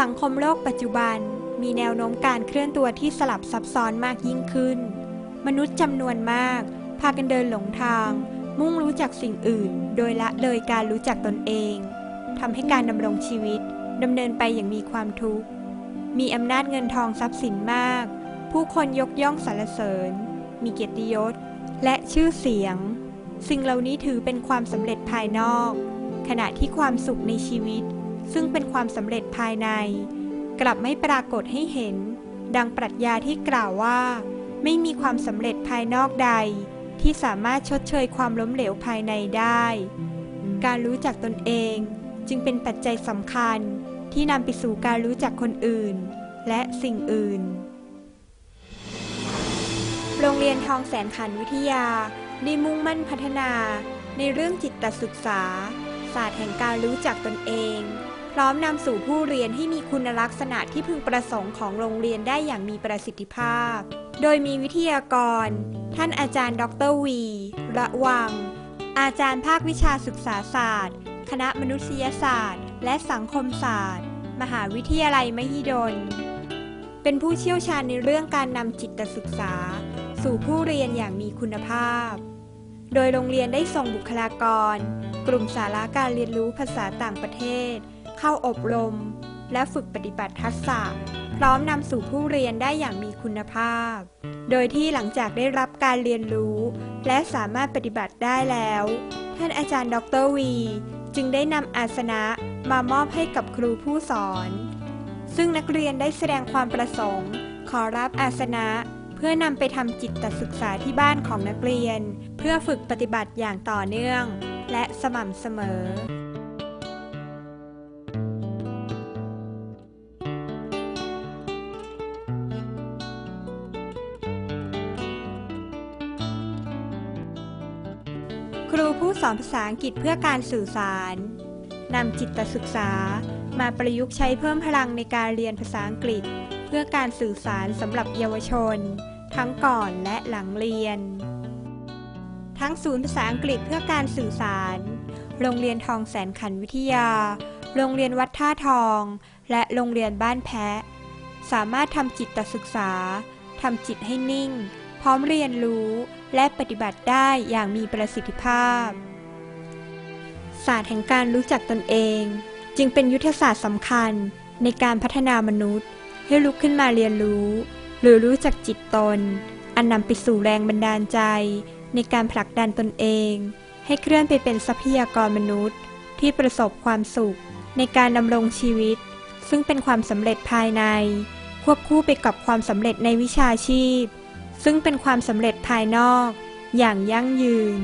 สังคมโลกปัจจุบันมีแนวโน้มการเคลื่อนตัวที่สลับซับซ้อนมากยิ่งขึ้น มนุษย์จำนวนมาก พากันเดินหลงทาง มุ่งรู้จักสิ่งอื่น โดยละเลยการรู้จักตนเองทำให้การดำรงชีวิตดำเนินไปอย่างมีความทุกข์ มีอำนาจเงินทองทรัพย์สินมาก ผู้คนยกย่องสรรเสริญ มีเกียรติยศ และชื่อเสียง สิ่งเหล่านี้ถือเป็นความสำเร็จภายนอก ขณะที่ความสุขในชีวิต ซึ่งเป็นความสำเร็จภายใน กลับไม่ปรากฏให้เห็น ดังปรัชญาที่กล่าวว่า ไม่มีความสำเร็จภายนอกใด ที่สามารถชดเชยความล้มเหลวภายในได้ การรู้จักตนเองจึงเป็นปัจจัยสำคัญที่นำไปสู่การรู้จักคนอื่น และสิ่งอื่น โรงเรียนทองแสนขันวิทยา ได้มุ่งมั่นพัฒนาในเรื่องจิตศึกษา ศาสตร์แห่งการรู้จักตนเอง พร้อมนำสู่ผู้เรียนให้มีคุณลักษณะที่พึงประสงค์ของโรงเรียนได้อย่างมีประสิทธิภาพ โดยมีวิทยากร ท่านอาจารย์ ดรวี ระวัง อาจารย์ภาควิชาศึกษาศาสตร์ คณะมนุษยศาสตร์ และสังคมศาสตร์ มหาวิทยาลัยมหิดล เป็นผู้เชี่ยวชาญในเรื่องการนำจิตศึกษา สู่ผู้เรียนอย่างมีคุณภาพ โดยโรงเรียนได้ส่งบุคลากร กลุ่มสาระการเรียนรู้ภาษาต่างประเทศ เข้าอบรม และฝึกปฏิบัติทักษะ พร้อมนำสู่ผู้เรียนได้อย่างมีคุณภาพ โดยที่หลังจากได้รับการเรียนรู้ และสามารถปฏิบัติได้แล้ว ท่านอาจารย์ดรวี จึงได้นำอาสนะมามอบให้กับครูผู้สอน ซึ่งนักเรียนได้แสดงความประสงค์ ขอรับอาสนะเพื่อนำไปทำจิตศึกษาที่บ้านของนักเรียน เพื่อฝึกปฏิบัติอย่างต่อเนื่อง และสม่ำเสมอ ครูผู้สอนภาษาอังกฤษเพื่อการสื่อสารนำจิตศึกษา มาประยุกต์ใช้เพิ่มพลังในการเรียนภาษาอังกฤษ เพื่อการสื่อสารสำหรับเยาวชน ทั้งก่อนและหลังเรียน ทั้งศูนย์ภาษาอังกฤษเพื่อการสื่อสาร โรงเรียนทองแสนขันวิทยา โรงเรียนวัดท่าทอง และโรงเรียนบ้านแพะ สามารถทำจิตศึกษาทำจิตให้นิ่ง พร้อมเรียนรู้และปฏิบัติได้อย่างมีประสิทธิภาพ ศาสตร์แห่งการรู้จักตนเอง จึงเป็นยุทธศาสตร์สำคัญในการพัฒนามนุษย์ ให้ลุกขึ้นมาเรียนรู้ หรือรู้จักจิตตน อันนำไปสู่แรงบันดาลใจ ในการผลักดันตนเอง ให้เคลื่อนไปเป็นทรัพยากรมนุษย์ ที่ประสบความสุข ในการดำรงชีวิต ซึ่งเป็นความสำเร็จภายใน ควบคู่ไปกับความสำเร็จในวิชาชีพ ซึ่งเป็นความสำเร็จภายนอกอย่างยั่งยืน